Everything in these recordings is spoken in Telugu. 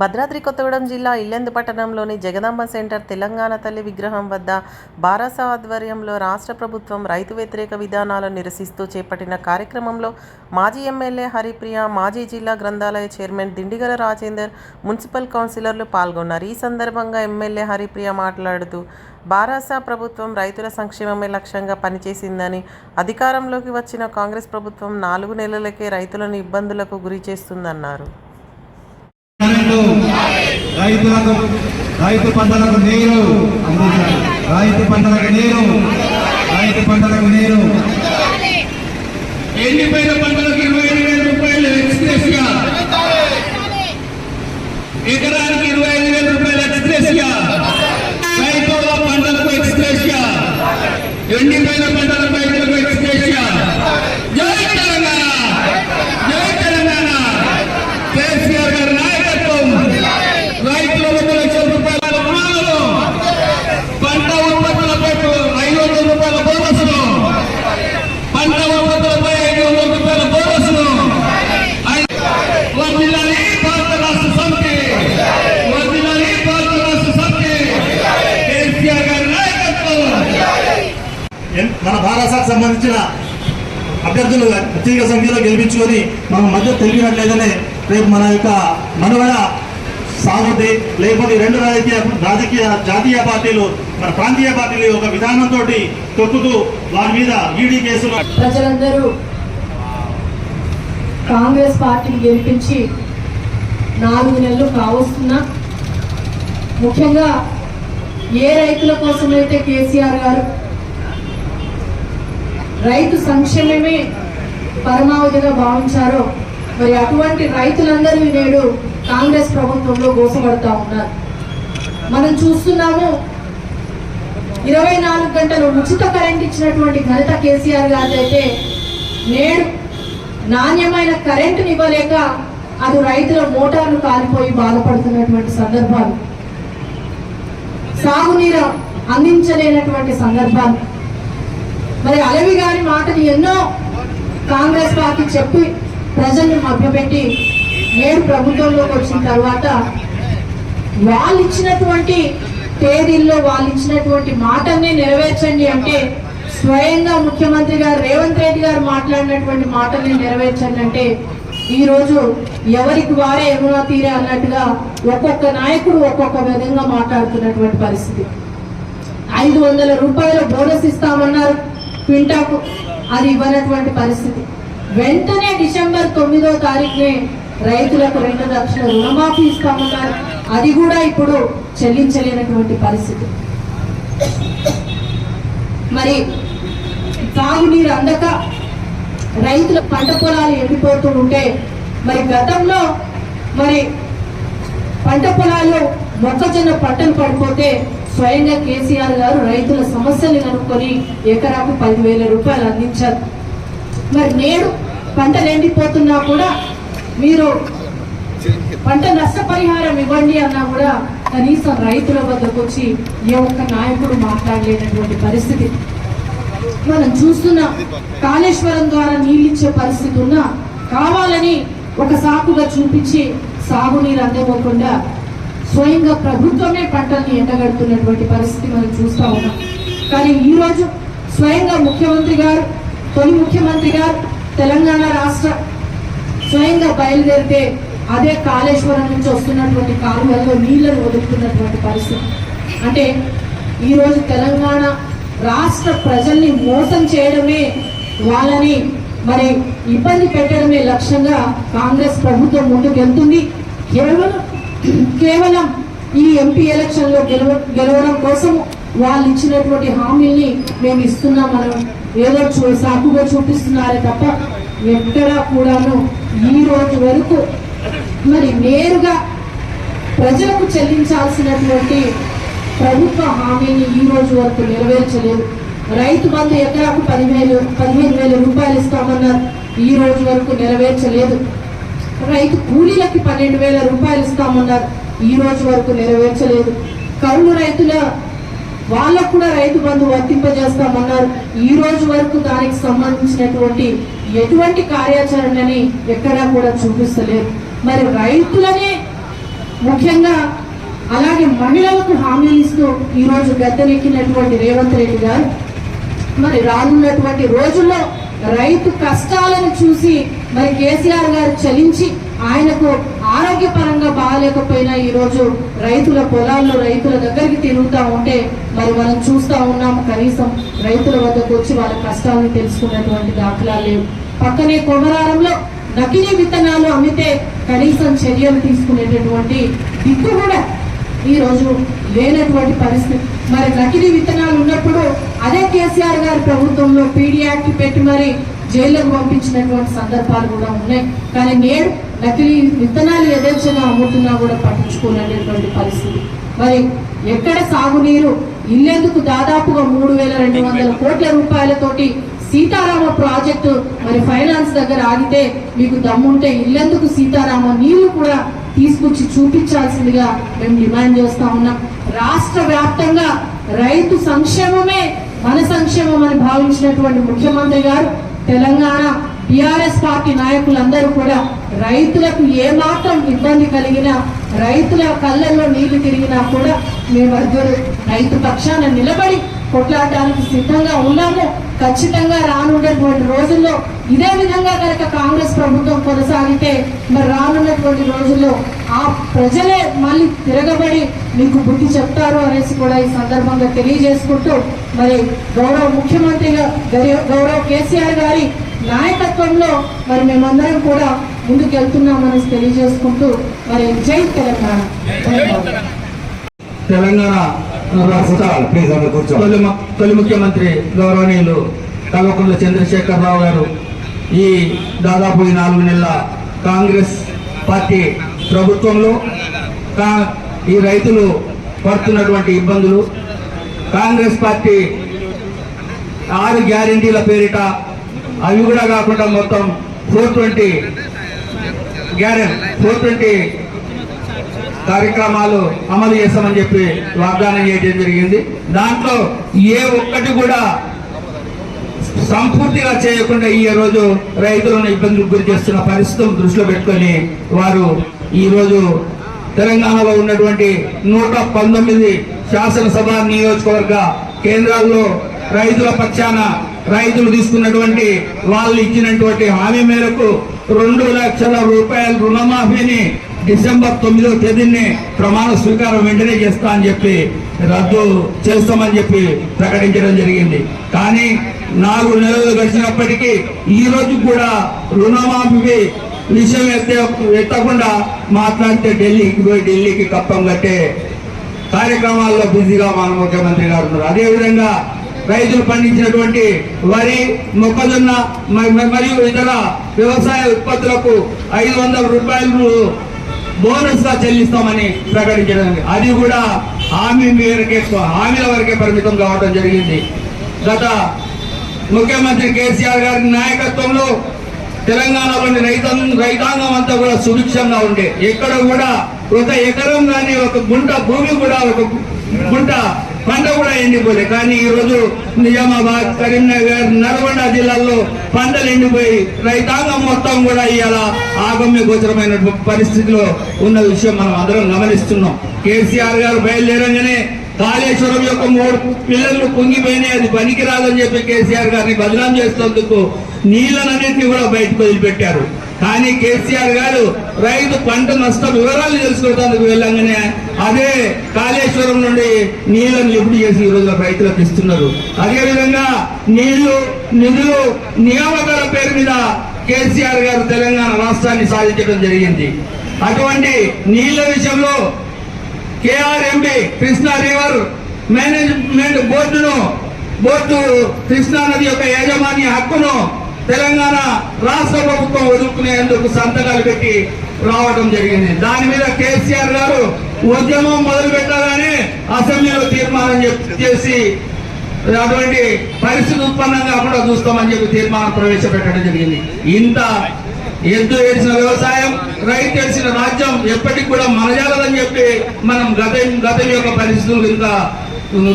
భద్రాద్రి కొత్తగూడెం జిల్లా ఇల్లెందు పట్టణంలోని జగదాంబ సెంటర్ తెలంగాణ తల్లి విగ్రహం వద్ద బారాస ఆధ్వర్యంలో రాష్ట్ర ప్రభుత్వం రైతు వ్యతిరేక విధానాలను నిరసిస్తూ చేపట్టిన కార్యక్రమంలో మాజీ ఎమ్మెల్యే హరిప్రియ మాజీ జిల్లా గ్రంథాలయ చైర్మన్ దిండిగల రాజేందర్ మున్సిపల్ కౌన్సిలర్లు పాల్గొన్నారు. ఈ సందర్భంగా ఎమ్మెల్యే హరిప్రియ మాట్లాడుతూ బారాస ప్రభుత్వం రైతుల సంక్షేమమే లక్ష్యంగా పనిచేసిందని అధికారంలోకి వచ్చిన కాంగ్రెస్ ప్రభుత్వం నాలుగు నెలలకే రైతులను ఇబ్బందులకు గురి చేస్తుందన్నారు. రైతులకు రైతు పంటలకు నీరు అందించాలి. రైతు పంటలకు నీరు రైతు పంటలకు నీరు. భారతకు అభ్యర్థులు అత్యధిక సంఖ్యలో గెలిపించుకొని మనం మధ్య తెలిపినట్లేదనే రేపు మన యొక్క మనవడ సాగుద్ది. లేకపోతే రెండు రాజకీయ రాజకీయ జాతీయ పార్టీలు మన ప్రాంతీయ పార్టీలు ఒక విధానంతో తొక్కుతూ వారి మీద ఈడీ కేసులు ప్రజలందరూ కాంగ్రెస్ పార్టీని గెలిపించి నాలుగు నెలలు కావస్తున్నా ముఖ్యంగా ఏ రైతుల కోసమైతే కేసీఆర్ గారు రైతు సంక్షేమమే పరమావధిగా భావించారో మరి అటువంటి రైతులందరూ నేడు కాంగ్రెస్ ప్రభుత్వంలో గోసపడతా ఉన్నారు. మనం చూస్తున్నాము ఇరవై నాలుగు గంటలు ఉచిత కరెంట్ ఇచ్చినటువంటి ఘనత కేసీఆర్ గారి అయితే నేడు నాణ్యమైన కరెంటుని ఇవ్వలేక అది రైతుల మోటార్లు కాలిపోయి బాధపడుతున్నటువంటి సందర్భాలు. సాగునీరు అందించలేనటువంటి సందర్భాలు. మరి అలవి గారి మాటలు ఎన్నో కాంగ్రెస్ పార్టీ చెప్పి ప్రజల్ని మభ్యపెట్టి నేడు ప్రభుత్వంలోకి వచ్చిన తర్వాత వాళ్ళు ఇచ్చినటువంటి తేదీల్లో వాళ్ళు ఇచ్చినటువంటి మాటల్ని నెరవేర్చండి అంటే స్వయంగా ముఖ్యమంత్రి గారు రేవంత్ రెడ్డి గారు మాట్లాడినటువంటి మాటల్ని నెరవేర్చండి అంటే ఈరోజు ఎవరికి వారే ఎగునా తీరే అన్నట్టుగా ఒక్కొక్క నాయకుడు ఒక్కొక్క విధంగా మాట్లాడుతున్నటువంటి పరిస్థితి. ఐదు వందల రూపాయల బోనస్ ఇస్తామన్నారు. క్వింటాకు అది ఇవ్వనటువంటి పరిస్థితి. వెంటనే డిసెంబర్ తొమ్మిదో తారీఖునే రైతులకు రెండు లక్షల రుణమాఫీ ఇస్తామన్నారు. అది కూడా ఇప్పుడు చెల్లించలేనటువంటి పరిస్థితి. మరి తాగునీరు అందక రైతుల పంట పొలాలు ఎండిపోతూ ఉంటే మరి గతంలో మరి పంట పొలాల్లో మొక్కజొన్న పంటలు పడిపోతే స్వయంగా కేసీఆర్ గారు రైతుల సమస్యలు కనుక్కొని ఎకరాకు పదివేల రూపాయలు అందించారు. మరి నేడు పంటలు ఎండిపోతున్నా కూడా మీరు పంట నష్టపరిహారం ఇవ్వండి అన్నా కూడా కనీసం రైతుల వద్దకు వచ్చి ఏ ఒక్క నాయకుడు మాట్లాడలేనటువంటి పరిస్థితి. మనం చూస్తున్న కాళేశ్వరం ద్వారా నీళ్ళు ఇచ్చే పరిస్థితి ఉన్నా కావాలని ఒక సాకుగా చూపించి సాగునీరు అందకోకుండా స్వయంగా ప్రభుత్వమే పంటల్ని ఎండగడుతున్నటువంటి పరిస్థితి మనం చూస్తా ఉన్నాం. కానీ ఈరోజు స్వయంగా ముఖ్యమంత్రి గారు తొలి ముఖ్యమంత్రి గారు తెలంగాణ రాష్ట్ర స్వయంగా బయలుదేరితే అదే కాళేశ్వరం నుంచి వస్తున్నటువంటి కాలువల్లో నీళ్ళను వదులుతున్నటువంటి పరిస్థితి. అంటే ఈరోజు తెలంగాణ రాష్ట్ర ప్రజల్ని మోసం చేయడమే వాళ్ళని మరి ఇబ్బంది పెట్టడమే లక్ష్యంగా కాంగ్రెస్ ప్రభుత్వం ముందుకెళ్తుంది. కేవలం కేవలం ఈ ఎంపీ ఎలక్షన్లో గెలవ గెలవడం కోసం వాళ్ళు ఇచ్చినటువంటి హామీల్ని మేము ఇస్తున్నాం. మనం ఏదో చూ సాకుగా చూపిస్తున్నారే తప్ప ఎక్కడా కూడాను ఈ రోజు వరకు మరి నేరుగా ప్రజలకు చెల్లించాల్సినటువంటి ప్రభుత్వ హామీని ఈ రోజు వరకు నెరవేర్చలేదు. రైతు బంధు ఎకరాకు పదివేలు పదిహేను వేల రూపాయలు ఇస్తామన్నారు. ఈ రోజు వరకు నెరవేర్చలేదు. రైతు కూలీలకి పన్నెండు వేల రూపాయలు ఇస్తామన్నారు. ఈ రోజు వరకు నెరవేర్చలేదు. కౌలు రైతుల వాళ్ళకు కూడా రైతు బంధు వర్తింపజేస్తామన్నారు. ఈ రోజు వరకు దానికి సంబంధించినటువంటి ఎటువంటి కార్యాచరణని ఎక్కడా కూడా చూపిస్తలేరు మరి రైతులనే ముఖ్యంగా అలాగే మహిళలకు హామీలు ఇస్తూ ఈరోజు రోజు గద్దెనెక్కినటువంటి రేవంత్ రెడ్డి గారు మరి రానున్నటువంటి రోజుల్లో రైతు కష్టాలను చూసి మరి కేసీఆర్ గారు చలించి ఆయనకు ఆరోగ్యపరంగా బాగాలేకపోయినా ఈరోజు రైతుల పొలాల్లో రైతుల దగ్గరికి తిరుగుతూ ఉంటే మరి మనం చూస్తూ ఉన్నాము కనీసం రైతుల వద్దకు వచ్చి వాళ్ళ కష్టాలను తెలుసుకున్నటువంటి దాఖలాలు లేవు. పక్కనే కొమరారంలో నకిలీ విత్తనాలు అమ్మితే కనీసం చర్యలు తీసుకునేటటువంటి దిక్కు కూడా ఈ రోజు లేనటువంటి పరిస్థితి. మరి నకిలీ విత్తనాలు ఉన్నప్పుడు అదే కేసీఆర్ గారి ప్రభుత్వంలో పీడీ యాక్ట్ పెట్టి మరి జైల్లోకి పంపించినటువంటి సందర్భాలు కూడా ఉన్నాయి. కానీ నేడు నకిలీ విత్తనాలు యథేచ్ఛగా అమ్ముతున్నా కూడా పట్టించుకోలేనటువంటి పరిస్థితి. మరి ఎక్కడ సాగునీరు ఇల్లెందుకు దాదాపుగా మూడు వేల రెండు వందల కోట్ల రూపాయలతోటి సీతారామ ప్రాజెక్టు మరి ఫైనాన్స్ దగ్గర ఆగితే మీకు దమ్ముంటే ఇల్లెందుకు సీతారామ నీళ్ళు కూడా తీసుకొచ్చి చూపించాల్సిందిగా మేము డిమాండ్ చేస్తా ఉన్నాం. రాష్ట్ర వ్యాప్తంగా రైతు సంక్షేమమే మన సంక్షేమం అని భావించినటువంటి ముఖ్యమంత్రి గారు తెలంగాణ టిఆర్ఎస్ పార్టీ నాయకులందరూ కూడా రైతులకు ఏమాత్రం ఇబ్బంది కలిగినా రైతుల కళ్ళల్లో నీళ్ళు తిరిగినా కూడా మేమందరూ రైతు పక్షాన నిలబడి కొట్లాడడానికి సిద్ధంగా ఉన్నాము. ఖచ్చితంగా రానున్నటువంటి రోజుల్లో ఇదే విధంగా కనుక కాంగ్రెస్ ప్రభుత్వం కొనసాగితే మరి రానున్నటువంటి రోజుల్లో ఆ ప్రజలే మళ్ళీ తిరగబడి మీకు బుద్ధి చెప్తారు అనేసి కూడా ఈ సందర్భంగా తెలియజేసుకుంటూ మరి గౌరవ ముఖ్యమంత్రిగా గరి- గౌరవ కేసీఆర్ గారి నాయకత్వంలో మరి మేమందరం కూడా ముందుకు వెళ్తున్నామనేసి తెలియజేసుకుంటూ మరి జై తెలంగాణ. తొలి తొలి ముఖ్యమంత్రి గౌరవనీయులు కల్వకుంట్ల చంద్రశేఖరరావు గారు ఈ దాదాపు ఈ నాలుగు నెలల కాంగ్రెస్ పార్టీ ప్రభుత్వంలో ఈ రైతులు పడుతున్నటువంటి ఇబ్బందులు. కాంగ్రెస్ పార్టీ ఆరు గ్యారంటీల పేరిట అవి కూడా కాకుండా మొత్తం four twenty guarantee four twenty కార్యక్రమాలు అమలు చేస్తామని చెప్పి వాగ్దానం చేయడం జరిగింది. దాంట్లో ఏ ఒక్కటి కూడా సంపూర్తిగా చేయకుండా ఈ రోజు రైతులను ఇబ్బందులకు గురి చేస్తున్న పరిస్థితులను దృష్టిలో పెట్టుకొని వారు ఈరోజు తెలంగాణలో ఉన్నటువంటి నూట పంతొమ్మిది శాసనసభ నియోజకవర్గ కేంద్రాల్లో రైతుల పక్షాన రైతులు తీసుకున్నటువంటి వాళ్ళు ఇచ్చినటువంటి హామీ మేరకు రెండు లక్షల రూపాయల రుణమాఫీని డిసెంబర్ తొమ్మిదో తేదీని ప్రమాణ స్వీకారం వెంటనే చేస్తా అని చెప్పి రద్దు చేస్తామని చెప్పి ప్రకటించడం జరిగింది. కానీ నాలుగు నెలలు గడిచినప్పటికీ ఈ రోజు కూడా రుణమాఫీ విషయం ఎత్తే ఎత్తకుండా మాట్లాడితే ఢిల్లీకి పోయి ఢిల్లీకి కప్పం కట్టే కార్యక్రమాల్లో బిజీగా మన ముఖ్యమంత్రి గారు ఉన్నారు. అదేవిధంగా రైతులు పండించినటువంటి వరి మొక్కజొన్న మ- మరియు ఇతర వ్యవసాయ ఉత్పత్తులకు ఐదు వందల రూపాయలు బోనస్గా చెల్లిస్తామని ప్రకటించడం అది కూడా హామీ మేరకే హామీల వరకే పరిమితం కావడం జరిగింది. గత ముఖ్యమంత్రి కేసీఆర్ గారి నాయకత్వంలో తెలంగాణలోని రైతం రైతాంగం అంతా కూడా సుభిక్షంగా ఉండే. ఎక్కడ కూడా ఒక ఎకరం కానీ ఒక గుంట భూమి కూడా ఒక గుంట పంట కూడా ఎండిపోలే. కానీ ఈరోజు నిజామాబాద్ కరీంనగర్ నల్గొండ జిల్లాల్లో పంటలు ఎండిపోయి రైతాంగం మొత్తం కూడా ఇవాళ ఆగమ్య గోచరమైన పరిస్థితిలో ఉన్న విషయం మనం అందరం గమనిస్తున్నాం. కేసీఆర్ గారు బయలుదేరంగానే కాళేశ్వరం యొక్క మూడు పిల్లలు కుంగిపోయినాయి. అది పనికిరాదని చెప్పి కేసీఆర్ గారిని బదనాం చేస్తున్నందుకు నీళ్ళనన్నింటినీ కూడా బయటకు వదిలిపెట్టారు. కానీ కేసీఆర్ గారు రైతు పంట నష్టం వివరాలు తెలుసుకోవడానికి వెళ్ళంగానే అదే కాళేశ్వరం నుండి నీళ్ళను లిఫ్ట్ చేసి ఈ రోజు రైతులకు ఇస్తున్నారు. అదేవిధంగా నీళ్ళు నిధులు నియామకాల పేరు మీద కేసీఆర్ గారు తెలంగాణ రాష్ట్రాన్ని సాధించడం జరిగింది. అటువంటి నీళ్ళ విషయంలో కేఆర్ఎంబి కృష్ణా రివర్ మేనేజ్మెంట్ బోర్డును బోర్డు కృష్ణా నది యొక్క యాజమాన్య హక్కును తెలంగాణ రాష్ట్ర ప్రభుత్వం వదులుకునేందుకు సంతకాలు పెట్టి రావడం జరిగింది. దాని మీద కేసీఆర్ గారు ఉద్యమం మొదలు పెట్టగానే అసెంబ్లీలో తీర్మానం చేసి అటువంటి పరిస్థితి ఉత్పన్నం కాకుండా చూస్తామని చెప్పి తీర్మానం ప్రవేశపెట్టడం జరిగింది. ఇంత ఎద్దు వేసిన వ్యవసాయం? రైతు వేసిన రాజ్యం ఎప్పటికి కూడా మనజాలదని చెప్పి మనం గత గతం యొక్క పరిస్థితులు ఇంకా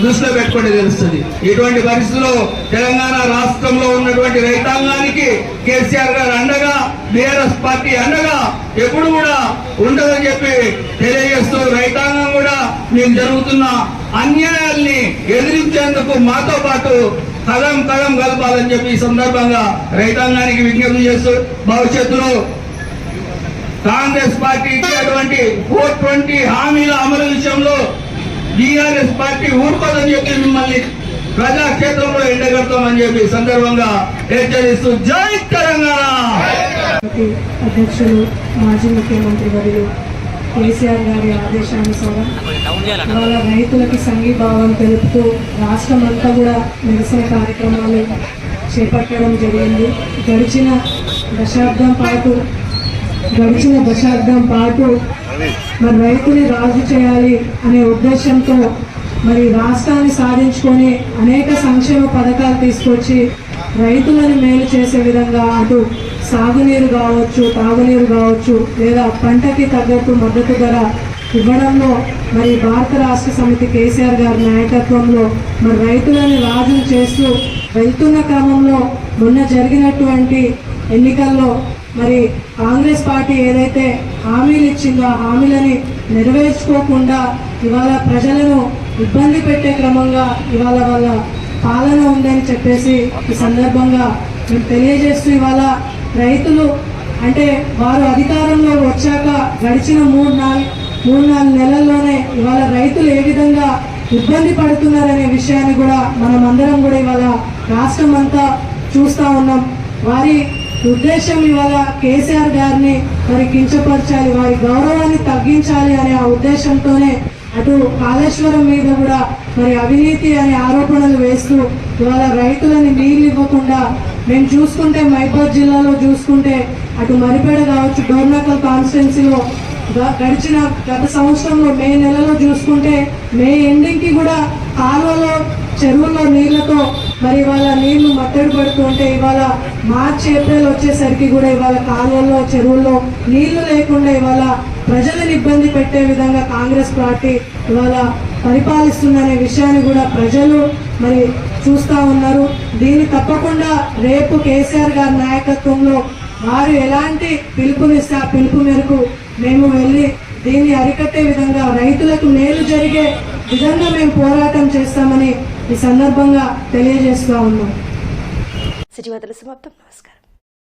దృష్టిలో పెట్టుకుంటే తెలుస్తుంది. ఇటువంటి పరిస్థితుల్లో తెలంగాణ రాష్ట్రంలో ఉన్నటువంటి రైతాంగానికి కేసీఆర్ గారు అండగా బీఆర్ఎస్ పార్టీ అండగా ఎప్పుడు కూడా ఉండదని చెప్పి తెలియజేస్తూ రైతాంగం కూడా మేము జరుగుతున్న అన్యాయాల్ని ఎదిరించేందుకు మాతో పాటు కలం కలం కలపాలని చెప్పి ఈ సందర్భంగా రైతాంగానికి విజ్ఞప్తి చేస్తూ భవిష్యత్తులో కాంగ్రెస్ పార్టీ ఇచ్చేటువంటి ఫోర్ ట్వంటీ హామీల అమలు విషయంలో టీఆర్ఎస్ పార్టీ ఊరుకోదని చెప్పి మిమ్మల్ని ప్రజాక్షేత్రంలో ఎండగడతామని చెప్పి సందర్భంగా హెచ్చరిస్తూ జై తెలంగాణ! అధ్యక్షులు మాజీ ముఖ్యమంత్రి వర్యులు కేసీఆర్ గారి ఆదేశానుసారం ఇవాళ రైతులకి సంఘీభావం తెలుపుతూ రాష్ట్రం అంతా కూడా నిరసన కార్యక్రమాలు చేపట్టడం జరిగింది. గడిచిన దశాబ్దం పాటు గడిచిన దశాబ్దం పాటు మరి రైతుని రాజు చేయాలి అనే ఉద్దేశంతో మరి రాష్ట్రాన్ని సాధించుకొని అనేక సంక్షేమ పథకాలు తీసుకొచ్చి రైతులను మేలు చేసే విధంగా అటు సాగునీరు కావచ్చు తాగునీరు కావచ్చు లేదా పంటకి తగ్గట్టు మద్దతు ధర ఇవ్వడంలో మరి భారత రాష్ట్ర సమితి కేసీఆర్ గారి నాయకత్వంలో మరి రైతులను రాజులు చేస్తూ వెళ్తున్న క్రమంలో మొన్న జరిగినటువంటి ఎన్నికల్లో మరి కాంగ్రెస్ పార్టీ ఏదైతే హామీలు ఇచ్చిందో ఆ హామీలని నెరవేర్చుకోకుండా ఇవాళ ప్రజలను ఇబ్బంది పెట్టే క్రమంగా ఇవాళ వాళ్ళ పాలన ఉందని చెప్పేసి ఈ సందర్భంగా మేము తెలియజేస్తూ ఇవాళ రైతులు అంటే వారు అధికారంలో వచ్చాక గడిచిన మూడు నాలుగు మూడు నాలుగు నెలల్లోనే ఇవాళ రైతులు ఏ విధంగా ఇబ్బంది పడుతున్నారనే విషయాన్ని కూడా మనం అందరం కూడా ఇవాళ రాష్ట్రం అంతా చూస్తూ ఉన్నాం. వారి ఉద్దేశం ఇవాళ కేసీఆర్ గారిని మరి కించపరచాలి వారి గౌరవాన్ని తగ్గించాలి అనే ఆ ఉద్దేశంతోనే అటు కాళేశ్వరం మీద కూడా మరి అవినీతి అనే ఆరోపణలు వేస్తూ ఇవాళ రైతులని నీళ్ళు ఇవ్వకుండా మేము చూసుకుంటే మైబాద్ జిల్లాలో చూసుకుంటే అటు మరిపేడ కావచ్చు డోర్నకల్ కాన్స్టిట్యున్సీలో గడిచిన గత సంవత్సరంలో మే నెలలో చూసుకుంటే మే ఎండింగ్కి కూడా కాలువలో చెరువుల్లో నీళ్ళతో మరి ఇవాళ నీళ్ళు మట్టడి పడుతుంటే ఇవాళ మార్చి ఏప్రిల్ వచ్చేసరికి కూడా ఇవాళ కాలువల్లో చెరువుల్లో నీళ్ళు లేకుండా ఇవాళ ప్రజలను ఇబ్బంది పెట్టే విధంగా కాంగ్రెస్ పార్టీ ఇవాళ పరిపాలిస్తుందనే విషయాన్ని కూడా ప్రజలు మరి చూస్తూ ఉన్నారు. దీన్ని తప్పకుండా రేపు కేసీఆర్ గారి నాయకత్వంలో వారు ఎలాంటి పిలుపునిస్తే ఆ పిలుపు మేరకు మేము వెళ్ళి దీన్ని అరికట్టే విధంగా రైతులకు మేలు జరిగే విధంగా మేము పోరాటం చేస్తామని ఈ సందర్భంగా తెలియజేస్తూ ఉన్నాం. సమాప్తం. నమస్కారం.